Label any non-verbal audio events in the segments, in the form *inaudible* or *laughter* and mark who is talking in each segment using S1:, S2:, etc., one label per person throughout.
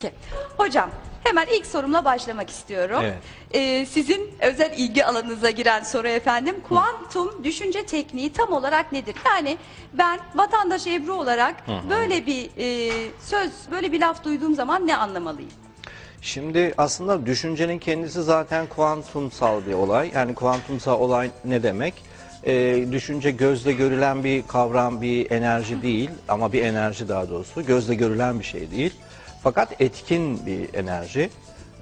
S1: Peki. Hocam hemen ilk sorumla başlamak istiyorum.
S2: Evet.
S1: Ee, sizin özel ilgi alanınıza giren soru efendim. Kuantum düşünce tekniği tam olarak nedir? Yani ben vatandaş Ebru olarak böyle bir e, söz, böyle bir laf duyduğum zaman ne anlamalıyım?
S2: Şimdi aslında düşüncenin kendisi zaten kuantumsal bir olay. Yani kuantumsal olay ne demek? Ee, düşünce gözle görülen bir kavram, bir enerji değil ama bir enerji daha doğrusu. Gözle görülen bir şey değil. Fakat etkin bir enerji.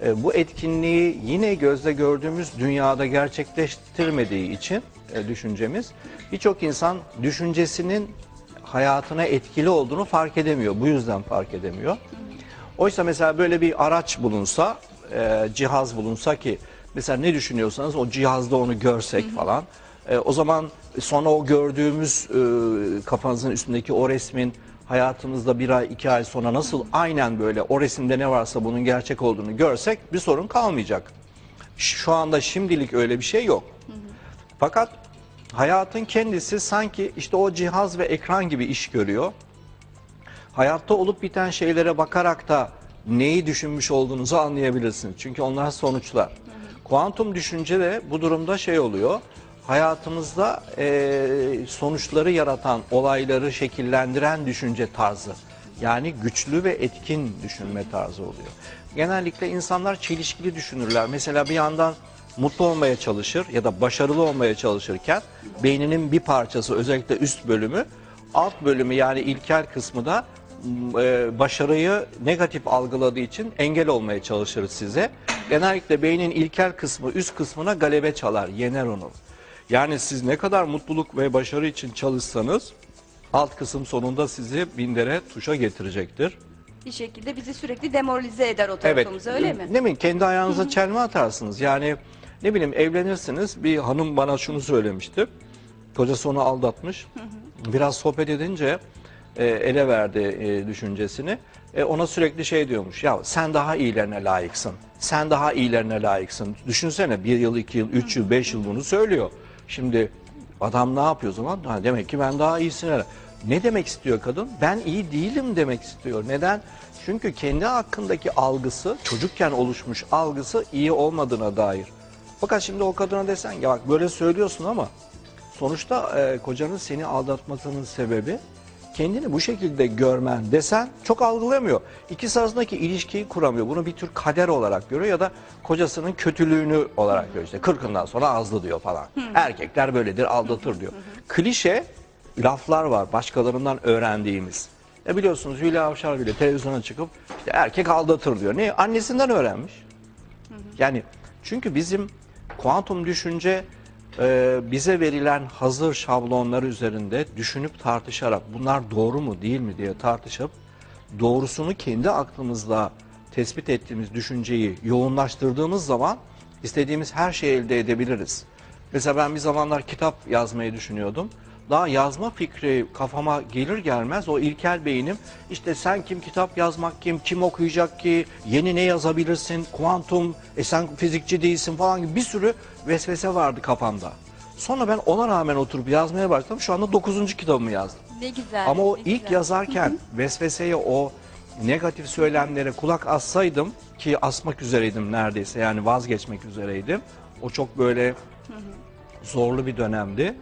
S2: Ee, bu etkinliği yine gözle gördüğümüz dünyada gerçekleştirmediği için e, düşüncemiz birçok insan düşüncesinin hayatına etkili olduğunu fark edemiyor. Bu yüzden fark edemiyor. Oysa mesela böyle bir araç bulunsa, e, cihaz bulunsa ki mesela ne düşünüyorsanız o cihazda onu görsek falan. e, o zaman sonra o gördüğümüz e, kafanızın üstündeki o resmin hayatımızda bir ay iki ay sonra nasıl aynen böyle o resimde ne varsa bunun gerçek olduğunu görsek bir sorun kalmayacak. Şu anda şimdilik öyle bir şey yok. Fakat hayatın kendisi sanki işte o cihaz ve ekran gibi iş görüyor hayatta olup biten şeylere bakarak da neyi düşünmüş olduğunuzu anlayabilirsiniz. Çünkü onlar sonuçlar. Kuantum düşünce de bu durumda şey oluyor. Hayatımızda eee, sonuçları yaratan, olayları şekillendiren düşünce tarzı. Yani güçlü ve etkin düşünme tarzı oluyor. Genellikle insanlar çelişkili düşünürler. Mesela bir yandan mutlu olmaya çalışır ya da başarılı olmaya çalışırken beyninin bir parçası özellikle üst bölümü alt bölümü yani ilkel kısmı da e, başarıyı negatif algıladığı için engel olmaya çalışır size. Genellikle beynin ilkel kısmı üst kısmına galebe çalar, yener onu. Yani siz ne kadar mutluluk ve başarı için çalışsanız alt kısım sonunda sizi bindere tuşa getirecektir.
S1: Bir şekilde bizi sürekli demoralize eder o tarafımız öyle mi?
S2: Ne mi? Kendi ayağınıza çelme atarsınız. Yani ne bileyim evlenirsiniz. Bir hanım bana şunu söylemişti. Kocası onu aldatmış. Biraz sohbet edince e, ele verdi e, düşüncesini. E, ona sürekli şey diyormuş. Ya sen daha iyilerine layıksın. Sen daha iyilerine layıksın. Düşünsene bir yıl, iki yıl, üç yıl, beş yıl bunu söylüyor. Şimdi adam ne yapıyor o zaman? Ha, demek ki ben daha iyisine. Ne demek istiyor kadın? Ben iyi değilim demek istiyor. Neden? Çünkü kendi hakkındaki algısı, çocukken oluşmuş algısı iyi olmadığına dair. Fakat şimdi o kadına desen ya bak böyle söylüyorsun ama sonuçta e, kocanın seni aldatmasının sebebi kendini bu şekilde görmen desen çok algılamıyor. İkisi arasındaki ilişkiyi kuramıyor. Bunu bir tür kader olarak görüyor ya da kocasının kötülüğünü olarak görüyor. İşte kırkından sonra azlı diyor falan. Erkekler böyledir aldatır diyor. Klişe laflar var başkalarından öğrendiğimiz. E biliyorsunuz Hülya Avşar bile televizyona çıkıp işte erkek aldatır diyor. Ne? Annesinden öğrenmiş. Yani çünkü bizim kuantum düşünce e, bize verilen hazır şablonlar üzerinde düşünüp tartışarak bunlar doğru mu değil mi diye tartışıp doğrusunu kendi aklımızla tespit ettiğimiz düşünceyi yoğunlaştırdığımız zaman istediğimiz her şeyi elde edebiliriz. Mesela ben bir zamanlar kitap yazmayı düşünüyordum. Daha yazma fikri kafama gelir gelmez o ilkel beynim işte sen kim kitap yazmak kim kim okuyacak ki yeni ne yazabilirsin kuantum e sen fizikçi değilsin falan gibi bir sürü vesvese vardı kafamda. Sonra ben ona rağmen oturup yazmaya başladım şu anda 9. kitabımı yazdım.
S1: Ne güzel.
S2: Ama o
S1: ne
S2: ilk
S1: güzel.
S2: yazarken vesveseye o negatif söylemlere kulak assaydım ki asmak üzereydim neredeyse yani vazgeçmek üzereydim. O çok böyle zorlu bir dönemdi.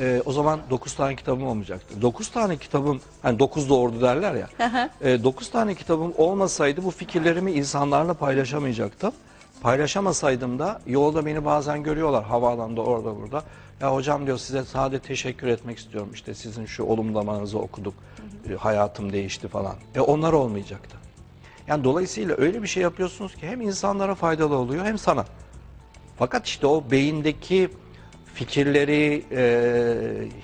S2: Ee, o zaman 9 tane kitabım olmayacaktı. 9 tane kitabım, hani 9 doğurdu derler ya. 9 tane kitabım olmasaydı bu fikirlerimi insanlarla paylaşamayacaktım. Paylaşamasaydım da yolda beni bazen görüyorlar havaalanında orada burada. Ya hocam diyor size sadece teşekkür etmek istiyorum. İşte sizin şu olumlamanızı okuduk. E, Hayatım değişti falan. E onlar olmayacaktı. Yani dolayısıyla öyle bir şey yapıyorsunuz ki hem insanlara faydalı oluyor hem sana. Fakat işte o beyindeki fikirleri e,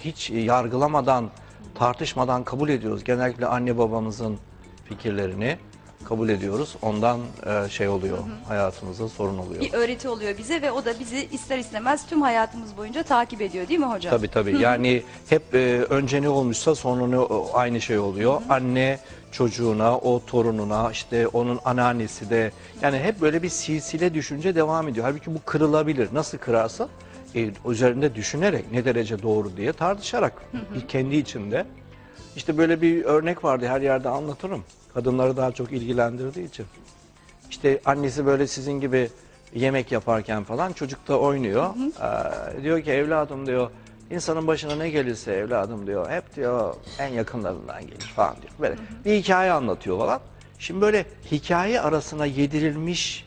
S2: hiç yargılamadan, tartışmadan kabul ediyoruz. Genellikle anne babamızın fikirlerini kabul ediyoruz. Ondan e, şey oluyor, hayatımızda sorun oluyor.
S1: Bir öğreti oluyor bize ve o da bizi ister istemez tüm hayatımız boyunca takip ediyor değil mi hocam?
S2: Tabii tabii. Yani hep e, önce ne olmuşsa sonra ne aynı şey oluyor. Anne çocuğuna, o torununa, işte onun anneannesi de yani hep böyle bir silsile düşünce devam ediyor. Halbuki bu kırılabilir. Nasıl kırarsa e, üzerinde düşünerek ne derece doğru diye tartışarak kendi içinde İşte böyle bir örnek vardı her yerde anlatırım. Kadınları daha çok ilgilendirdiği için. İşte annesi böyle sizin gibi yemek yaparken falan çocuk da oynuyor. Ee, diyor ki evladım diyor insanın başına ne gelirse evladım diyor hep diyor en yakınlarından gelir falan diyor. Böyle bir hikaye anlatıyor falan. Şimdi böyle hikaye arasına yedirilmiş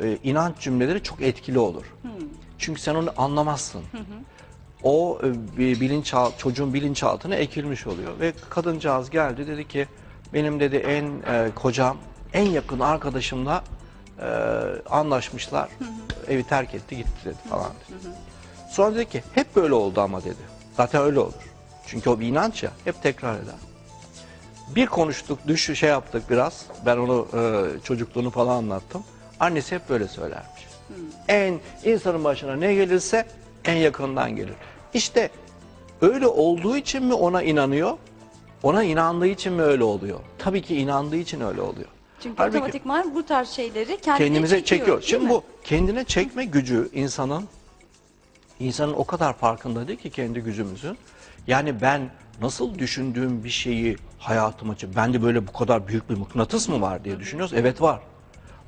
S2: e, inanç cümleleri çok etkili olur. Çünkü sen onu anlamazsın. O e, bilinçaltı, çocuğun bilinçaltına ekilmiş oluyor. Ve kadıncağız geldi dedi ki benim dedi en e, kocam en yakın arkadaşımla e, anlaşmışlar. Evi terk etti gitti dedi falan dedi. Sonra dedi ki hep böyle oldu ama dedi. Zaten öyle olur. Çünkü o bir inanç ya hep tekrar eder. Bir konuştuk, düş şey yaptık biraz. Ben onu e, çocukluğunu falan anlattım. Annesi hep böyle söylermiş. En insanın başına ne gelirse en yakından gelir. İşte öyle olduğu için mi ona inanıyor? Ona inandığı için mi öyle oluyor? Tabii ki inandığı için öyle oluyor.
S1: Çünkü
S2: Halbuki
S1: otomatikman bu tarz şeyleri kendine
S2: kendimize
S1: çekiyor.
S2: çekiyor. Şimdi
S1: mi?
S2: bu kendine çekme gücü insanın insanın o kadar farkında değil ki kendi gücümüzün. Yani ben nasıl düşündüğüm bir şeyi hayatıma çek. Bende böyle bu kadar büyük bir mıknatıs mı var diye düşünüyoruz. Evet var.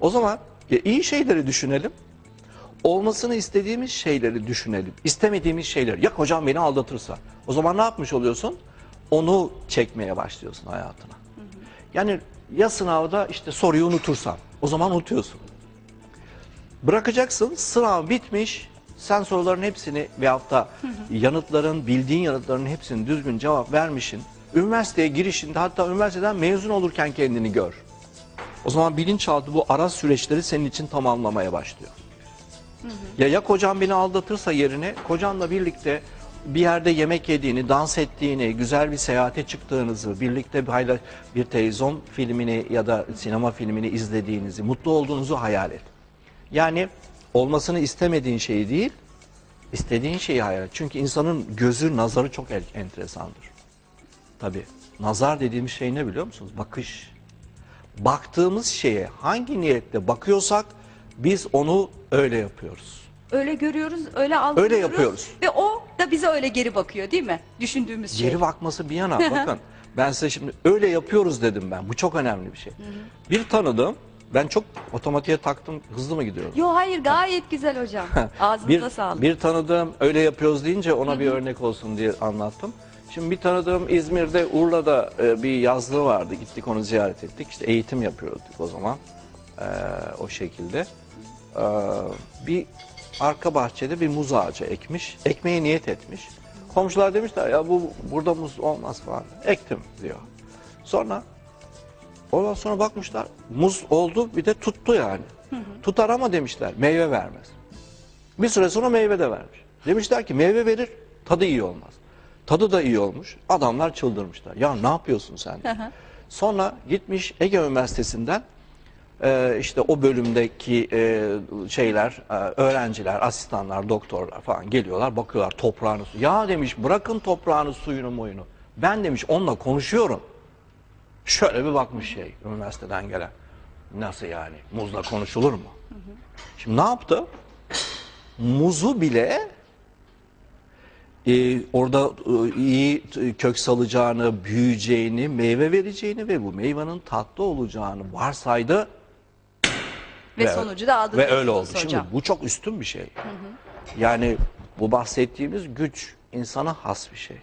S2: O zaman ya iyi şeyleri düşünelim. Olmasını istediğimiz şeyleri düşünelim. İstemediğimiz şeyleri. Ya kocam beni aldatırsa. O zaman ne yapmış oluyorsun? Onu çekmeye başlıyorsun hayatına. Yani ya sınavda işte soruyu unutursan. O zaman unutuyorsun. Bırakacaksın sınav bitmiş. Sen soruların hepsini veyahut da yanıtların, bildiğin yanıtların hepsini düzgün cevap vermişsin. Üniversiteye girişinde hatta üniversiteden mezun olurken kendini gör. O zaman bilinçaltı bu ara süreçleri senin için tamamlamaya başlıyor. Ya ya kocan beni aldatırsa yerine kocanla birlikte bir yerde yemek yediğini, dans ettiğini, güzel bir seyahate çıktığınızı, birlikte bir, bir televizyon filmini ya da sinema filmini izlediğinizi, mutlu olduğunuzu hayal et. Yani olmasını istemediğin şeyi değil, istediğin şeyi hayal et. Çünkü insanın gözü, nazarı çok enteresandır. Tabii. Nazar dediğimiz şey ne biliyor musunuz? Bakış. Baktığımız şeye hangi niyetle bakıyorsak biz onu öyle yapıyoruz.
S1: Öyle görüyoruz, öyle algılıyoruz.
S2: Öyle yapıyoruz.
S1: Ve o da bize öyle geri bakıyor değil mi? Düşündüğümüz şey.
S2: Geri bakması bir yana bakın. Ben size şimdi öyle yapıyoruz dedim ben. Bu çok önemli bir şey. Bir tanıdım. Ben çok otomatiğe taktım. Hızlı mı gidiyorum?
S1: Yo hayır gayet güzel hocam. *laughs* Ağzınıza
S2: bir,
S1: sağlık.
S2: bir tanıdığım öyle yapıyoruz deyince ona bir örnek olsun diye anlattım. Şimdi bir tanıdığım İzmir'de Urla'da e, bir yazlığı vardı. Gittik onu ziyaret ettik. İşte eğitim yapıyorduk o zaman. E, o şekilde. E, bir arka bahçede bir muz ağacı ekmiş. Ekmeye niyet etmiş. Komşular demişler ya bu burada muz olmaz falan. Ektim diyor. Sonra Ondan sonra bakmışlar muz oldu bir de tuttu yani. Tutar ama demişler meyve vermez. Bir süre sonra meyve de vermiş. Demişler ki meyve verir tadı iyi olmaz. Tadı da iyi olmuş. Adamlar çıldırmışlar. Ya ne yapıyorsun sen? sonra gitmiş Ege Üniversitesi'nden e, işte o bölümdeki e, şeyler, e, öğrenciler, asistanlar, doktorlar falan geliyorlar bakıyorlar toprağını. su- Ya demiş bırakın toprağını, suyunu, muyunu. Ben demiş onunla konuşuyorum. Şöyle bir bakmış şey üniversiteden gelen. Nasıl yani? Muzla konuşulur mu? Şimdi ne yaptı? Muzu bile e, orada e, iyi kök salacağını, büyüyeceğini, meyve vereceğini ve bu meyvenin tatlı olacağını varsaydı.
S1: Ve sonucu da aldınız
S2: Ve öyle oldu.
S1: hocam.
S2: Şimdi bu çok üstün bir şey. Yani bu bahsettiğimiz güç insana has bir şey.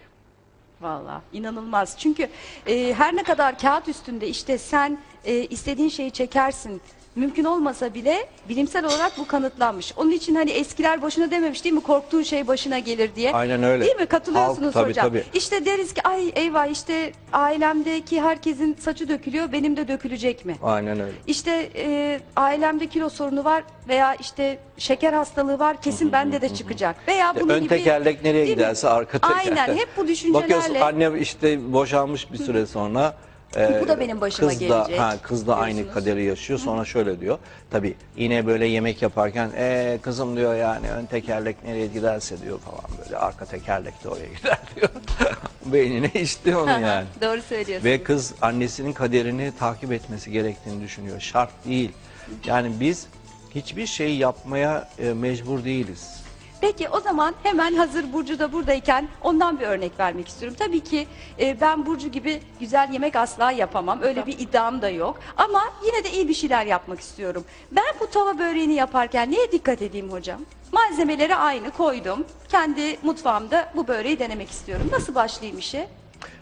S1: Valla inanılmaz. Çünkü e, her ne kadar kağıt üstünde işte sen e, istediğin şeyi çekersin. Mümkün olmasa bile bilimsel olarak bu kanıtlanmış. Onun için hani eskiler boşuna dememiş değil mi? Korktuğun şey başına gelir diye.
S2: Aynen öyle.
S1: Değil mi? Katılıyorsunuz
S2: Halk, tabii,
S1: hocam.
S2: tabii.
S1: İşte deriz ki ay eyvah işte ailemdeki herkesin saçı dökülüyor benim de dökülecek mi?
S2: Aynen öyle.
S1: İşte e, ailemde kilo sorunu var veya işte şeker hastalığı var kesin bende de çıkacak. Veya bunun
S2: Ön
S1: gibi
S2: tekerlek nereye
S1: mi?
S2: giderse arka tekerlek.
S1: Aynen hep bu *laughs* düşüncelerle.
S2: Bakıyorsun anne işte boşanmış bir süre sonra. E,
S1: Bu da benim başıma
S2: kız da,
S1: gelecek
S2: Ha, kız da aynı
S1: diyorsunuz.
S2: kaderi yaşıyor. Sonra şöyle diyor. Tabii yine böyle yemek yaparken e, kızım diyor yani ön tekerlek nereye giderse diyor falan böyle arka tekerlek de oraya *laughs* gider diyor. Beynine işliyor onu yani.
S1: Doğru söylüyorsun.
S2: Ve kız annesinin kaderini takip etmesi gerektiğini düşünüyor. Şart değil. Yani biz hiçbir şey yapmaya e, mecbur değiliz.
S1: Peki o zaman hemen hazır Burcu da buradayken ondan bir örnek vermek istiyorum. Tabii ki e, ben Burcu gibi güzel yemek asla yapamam. Öyle bir iddiam da yok. Ama yine de iyi bir şeyler yapmak istiyorum. Ben bu tava böreğini yaparken neye dikkat edeyim hocam? Malzemeleri aynı koydum. Kendi mutfağımda bu böreği denemek istiyorum. Nasıl başlayayım işe?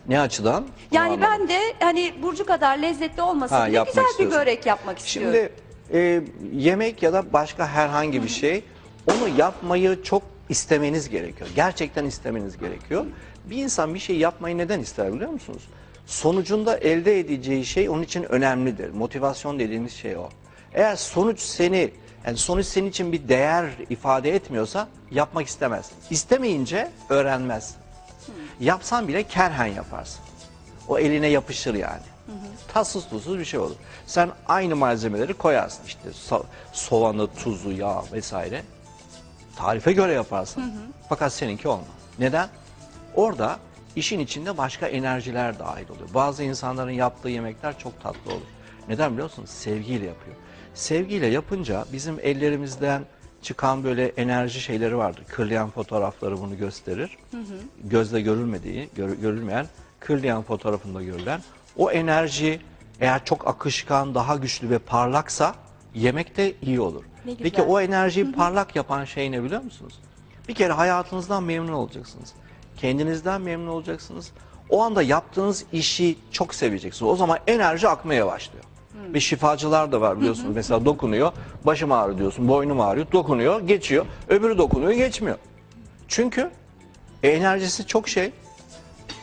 S2: Ne açıdan?
S1: Yani
S2: Anlamadım.
S1: ben de hani Burcu kadar lezzetli olmasa
S2: Ha,
S1: bile
S2: yapmak
S1: güzel bir
S2: istiyorsun.
S1: börek yapmak istiyorum.
S2: Şimdi e, yemek ya da başka herhangi bir şey onu yapmayı çok istemeniz gerekiyor. Gerçekten istemeniz gerekiyor. Bir insan bir şey yapmayı neden ister biliyor musunuz? Sonucunda elde edeceği şey onun için önemlidir. Motivasyon dediğimiz şey o. Eğer sonuç seni yani sonuç senin için bir değer ifade etmiyorsa yapmak istemez. İstemeyince öğrenmez. Yapsan bile kerhen yaparsın. O eline yapışır yani. Tatsız tuzsuz bir şey olur. Sen aynı malzemeleri koyarsın işte so- soğanı, tuzu, yağ vesaire. Tarife göre yaparsın. Fakat seninki olmaz. Neden? Orada işin içinde başka enerjiler dahil oluyor. Bazı insanların yaptığı yemekler çok tatlı olur. Neden biliyor musunuz? Sevgiyle yapıyor. Sevgiyle yapınca bizim ellerimizden çıkan böyle enerji şeyleri vardır. Kırlayan fotoğrafları bunu gösterir. Gözle görülmediği, gör- görülmeyen, kırlayan fotoğrafında görülen o enerji eğer çok akışkan, daha güçlü ve parlaksa yemek de iyi olur.
S1: Ne
S2: Peki o enerjiyi parlak yapan şey ne biliyor musunuz? Bir kere hayatınızdan memnun olacaksınız. Kendinizden memnun olacaksınız. O anda yaptığınız işi çok seveceksiniz. O zaman enerji akmaya başlıyor. Ve şifacılar da var biliyorsunuz. Mesela dokunuyor, başım ağrıyor diyorsun, boynum ağrıyor. Dokunuyor, geçiyor. Öbürü dokunuyor, geçmiyor. Çünkü e, enerjisi çok şey.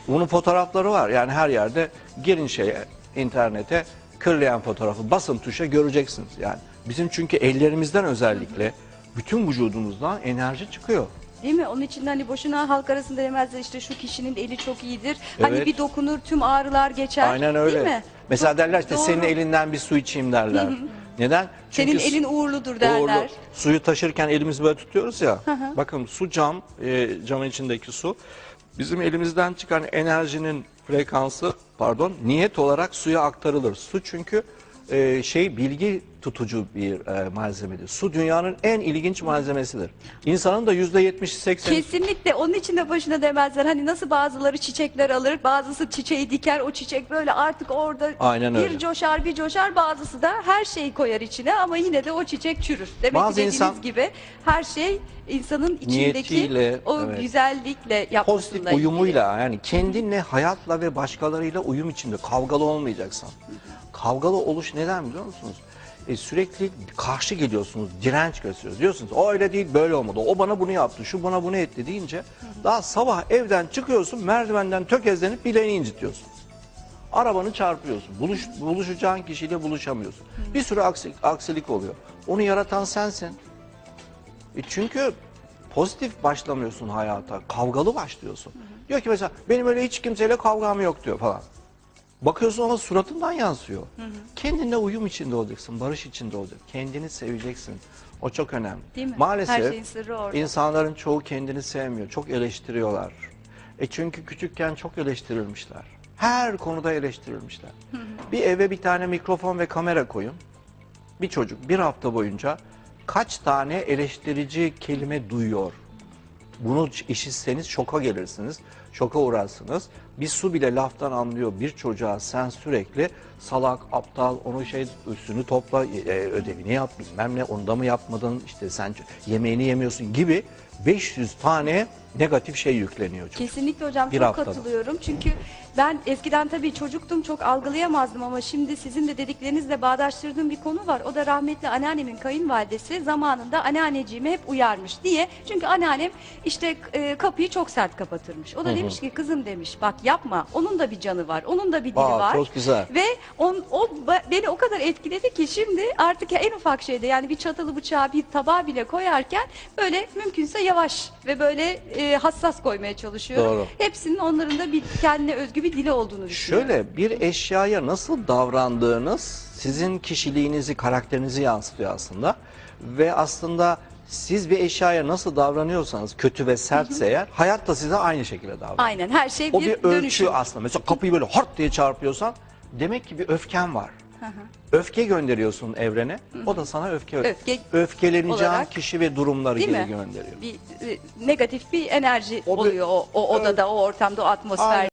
S2: Bunun fotoğrafları var. Yani her yerde girin şeye, internete, kırlayan fotoğrafı basın tuşa göreceksiniz. Yani bizim çünkü ellerimizden özellikle bütün vücudumuzdan enerji çıkıyor.
S1: Değil mi? Onun için de hani boşuna halk arasında demezler işte şu kişinin eli çok iyidir. Hani
S2: Evet.
S1: bir dokunur tüm ağrılar geçer.
S2: Aynen öyle.
S1: Değil mi?
S2: Mesela
S1: Çok
S2: derler işte
S1: doğru.
S2: senin elinden bir su içeyim derler. *laughs* Neden?
S1: Senin
S2: su-
S1: elin uğurludur derler.
S2: Uğurlu. Suyu taşırken elimizi böyle tutuyoruz ya. Bakın su cam, e, camın içindeki su. Bizim elimizden çıkan enerjinin frekansı, pardon, niyet olarak suya aktarılır. Su çünkü e, şey bilgi tutucu bir e, malzemedir. Su dünyanın en ilginç malzemesidir. İnsanın da yüzde yetmiş seksen
S1: Kesinlikle onun için de başına demezler. Hani nasıl bazıları çiçekler alır, bazısı çiçeği diker, o çiçek böyle artık orada
S2: Aynen
S1: bir
S2: öyle.
S1: coşar bir coşar, bazısı da her şeyi koyar içine ama yine de o çiçek çürür. Demek
S2: Bazı
S1: ki dediğiniz
S2: insan-
S1: gibi her şey insanın içindeki
S2: Niyetiyle,
S1: o
S2: evet.
S1: güzellikle yapmasıyla
S2: pozitif
S1: ilgili.
S2: uyumuyla yani kendinle hayatla ve başkalarıyla uyum içinde kavgalı olmayacaksın. Kavgalı oluş neden biliyor musunuz? E, sürekli karşı geliyorsunuz, direnç gösteriyorsunuz. Diyorsunuz o öyle değil böyle olmadı. O bana bunu yaptı, şu bana bunu etti deyince daha sabah evden çıkıyorsun merdivenden tökezlenip bileğini incitiyorsun. Arabanı çarpıyorsun. Buluş, buluşacağın kişiyle buluşamıyorsun. Bir sürü aksilik, aksilik oluyor. Onu yaratan sensin. E çünkü pozitif başlamıyorsun hayata. Kavgalı başlıyorsun. Diyor ki mesela benim öyle hiç kimseyle kavgam yok diyor falan. Bakıyorsun ama suratından yansıyor. Kendinle uyum içinde olacaksın, barış içinde olacaksın. Kendini seveceksin. O çok önemli.
S1: Değil mi?
S2: Maalesef insanların çoğu kendini sevmiyor. Çok eleştiriyorlar. E çünkü küçükken çok eleştirilmişler. Her konuda eleştirilmişler. Bir eve bir tane mikrofon ve kamera koyun. Bir çocuk bir hafta boyunca kaç tane eleştirici kelime duyuyor. Bunu işitseniz şoka gelirsiniz, şoka uğrarsınız. Bir su bile laftan anlıyor bir çocuğa sen sürekli salak, aptal, onu şey üstünü topla, e, ödevini yap, bilmem ne, onu da mı yapmadın, işte sen yemeğini yemiyorsun gibi 500 tane negatif şey yükleniyor çocuğa.
S1: Kesinlikle hocam
S2: Bir
S1: çok
S2: haftada.
S1: katılıyorum. Çünkü ben eskiden tabii çocuktum çok algılayamazdım ama şimdi sizin de dediklerinizle bağdaştırdığım bir konu var. O da rahmetli anneannemin kayınvalidesi zamanında anneanneciğimi hep uyarmış. Niye? Çünkü anneannem işte e, kapıyı çok sert kapatırmış. O da demiş ki kızım demiş bak yapma onun da bir canı var onun da bir dili
S2: Aa,
S1: var.
S2: çok güzel.
S1: Ve on, o beni o kadar etkiledi ki şimdi artık en ufak şeyde yani bir çatalı bıçağı bir tabağa bile koyarken böyle mümkünse yavaş ve böyle e, hassas koymaya çalışıyorum.
S2: Doğru.
S1: Hepsinin onların da bir kendine özgü bir dili olduğunu düşünüyorum.
S2: Şöyle bir eşyaya nasıl davrandığınız sizin kişiliğinizi, karakterinizi yansıtıyor aslında. Ve aslında siz bir eşyaya nasıl davranıyorsanız kötü ve sertse eğer hayat da size aynı şekilde davranır.
S1: Aynen her şey bir,
S2: o
S1: bir
S2: ölçü
S1: dönüşüm.
S2: aslında. Mesela kapıyı böyle hart diye çarpıyorsan demek ki bir öfken var. Hı hı. Öfke gönderiyorsun evrene. Hı o da sana öfke
S1: öfke
S2: öfkeleneceğin
S1: olarak,
S2: kişi ve durumları
S1: değil
S2: geri gönderiyor.
S1: Bir e, negatif bir enerji
S3: o
S1: oluyor bir, o, o odada, o ortamda, o atmosferde. Aynen.